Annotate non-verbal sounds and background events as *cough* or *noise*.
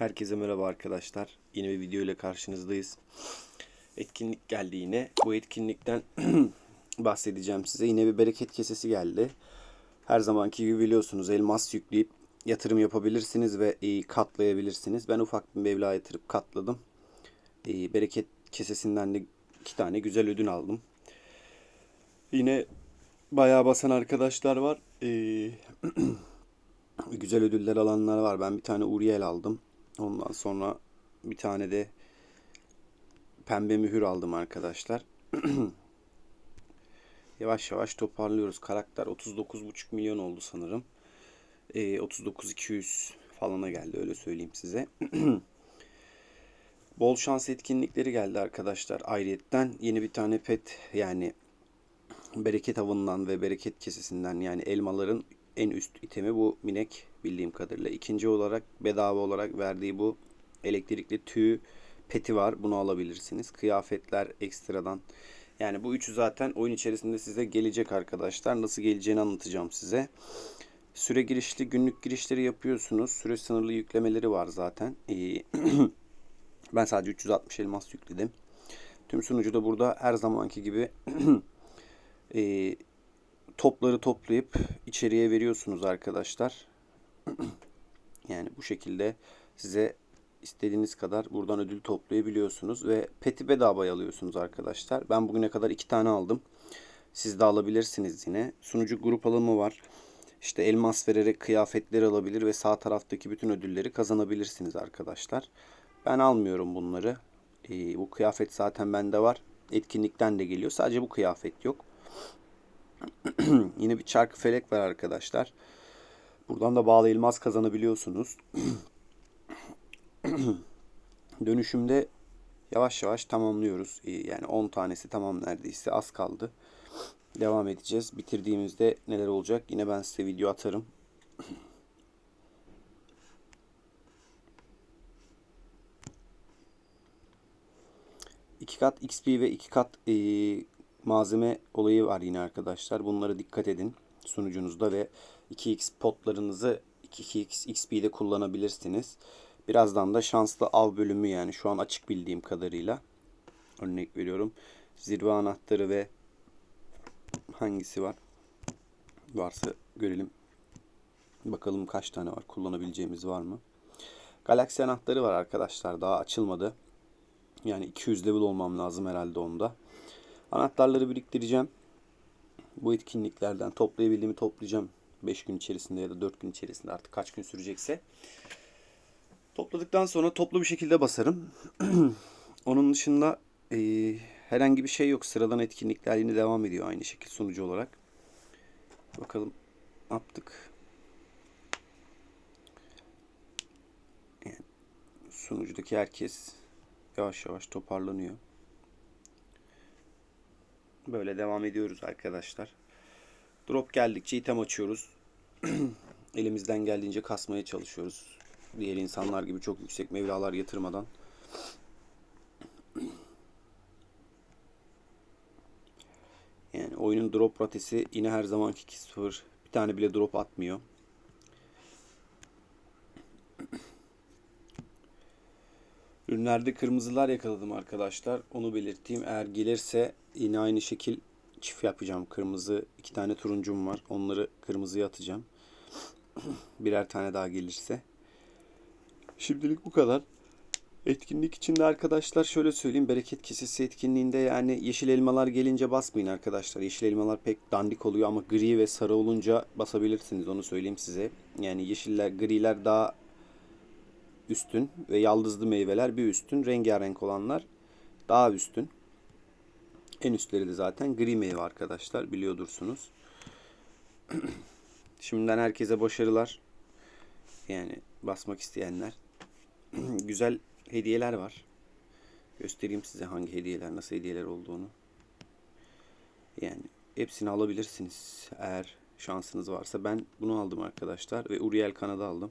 Herkese merhaba arkadaşlar. Yeni bir video ile karşınızdayız. Etkinlik geldi yine. Bu etkinlikten *clears throat* bahsedeceğim size. Yine bir bereket kesesi geldi. Her zamanki gibi biliyorsunuz elmas yükleyip yatırım yapabilirsiniz ve e, katlayabilirsiniz. Ben ufak bir meblağ yatırıp katladım. E, bereket kesesinden de iki tane güzel ödün aldım. Yine bayağı basan arkadaşlar var. E, *clears throat* güzel ödüller alanlar var. Ben bir tane Uriel aldım. Ondan sonra bir tane de pembe mühür aldım arkadaşlar. *clears throat* yavaş yavaş toparlıyoruz. Karakter 39,5 milyon oldu sanırım. E, 39.200 falana geldi öyle söyleyeyim size. *clears throat* Bol şans etkinlikleri geldi arkadaşlar. Ayrıyetten yeni bir tane pet yani bereket avından ve bereket kesesinden yani elmaların en üst itemi bu minek bildiğim kadarıyla. İkinci olarak bedava olarak verdiği bu elektrikli tüy peti var. Bunu alabilirsiniz. Kıyafetler ekstradan. Yani bu üçü zaten oyun içerisinde size gelecek arkadaşlar. Nasıl geleceğini anlatacağım size. Süre girişli günlük girişleri yapıyorsunuz. Süre sınırlı yüklemeleri var zaten. Ee, *clears throat* ben sadece 360 elmas yükledim. Tüm sunucu da burada her zamanki gibi *clears throat* e, topları toplayıp içeriye veriyorsunuz arkadaşlar. *clears throat* yani bu şekilde size istediğiniz kadar buradan ödül toplayabiliyorsunuz ve peti bedavaya alıyorsunuz arkadaşlar. Ben bugüne kadar iki tane aldım. Siz de alabilirsiniz yine. Sunucu grup alımı var. İşte elmas vererek kıyafetleri alabilir ve sağ taraftaki bütün ödülleri kazanabilirsiniz arkadaşlar. Ben almıyorum bunları. Ee, bu kıyafet zaten bende var. Etkinlikten de geliyor. Sadece bu kıyafet yok. *clears throat* Yine bir çarkı felek var arkadaşlar. Buradan da bağlı elmas kazanabiliyorsunuz. *clears throat* Dönüşümde yavaş yavaş tamamlıyoruz. Yani 10 tanesi tamam neredeyse az kaldı. Devam edeceğiz. Bitirdiğimizde neler olacak yine ben size video atarım. *clears throat* İki kat XP ve iki kat e, malzeme olayı var yine arkadaşlar. Bunlara dikkat edin sunucunuzda ve 2x potlarınızı 2x XP'de kullanabilirsiniz. Birazdan da şanslı av bölümü yani şu an açık bildiğim kadarıyla örnek veriyorum. Zirve anahtarı ve hangisi var? Varsa görelim. Bakalım kaç tane var. Kullanabileceğimiz var mı? Galaksi anahtarı var arkadaşlar. Daha açılmadı. Yani 200 level olmam lazım herhalde onda. Anahtarları biriktireceğim. Bu etkinliklerden toplayabildiğimi toplayacağım. 5 gün içerisinde ya da 4 gün içerisinde artık kaç gün sürecekse. Topladıktan sonra toplu bir şekilde basarım. *clears throat* Onun dışında e, herhangi bir şey yok. Sıradan etkinlikler yine devam ediyor aynı şekilde sunucu olarak. Bakalım ne yaptık. Yani sunucudaki herkes yavaş yavaş toparlanıyor. Böyle devam ediyoruz arkadaşlar. Drop geldikçe item açıyoruz. *clears throat* Elimizden geldiğince kasmaya çalışıyoruz. Diğer insanlar gibi çok yüksek mevlalar yatırmadan. *clears throat* Yani oyunun drop ratesi yine her zamanki 2-0. Bir tane bile drop atmıyor. Ürünlerde kırmızılar yakaladım arkadaşlar. Onu belirteyim. Eğer gelirse yine aynı şekil çift yapacağım. Kırmızı iki tane turuncum var. Onları kırmızıya atacağım. *clears throat* Birer tane daha gelirse. Şimdilik bu kadar. Etkinlik içinde arkadaşlar şöyle söyleyeyim. Bereket kesesi etkinliğinde yani yeşil elmalar gelince basmayın arkadaşlar. Yeşil elmalar pek dandik oluyor ama gri ve sarı olunca basabilirsiniz. Onu söyleyeyim size. Yani yeşiller, griler daha üstün ve yaldızlı meyveler bir üstün. Rengarenk olanlar daha üstün. En üstleri de zaten gri meyve arkadaşlar biliyordursunuz. *clears throat* Şimdiden herkese başarılar. Yani basmak isteyenler. *clears throat* Güzel hediyeler var. Göstereyim size hangi hediyeler, nasıl hediyeler olduğunu. Yani hepsini alabilirsiniz eğer şansınız varsa. Ben bunu aldım arkadaşlar ve Uriel kanadı aldım.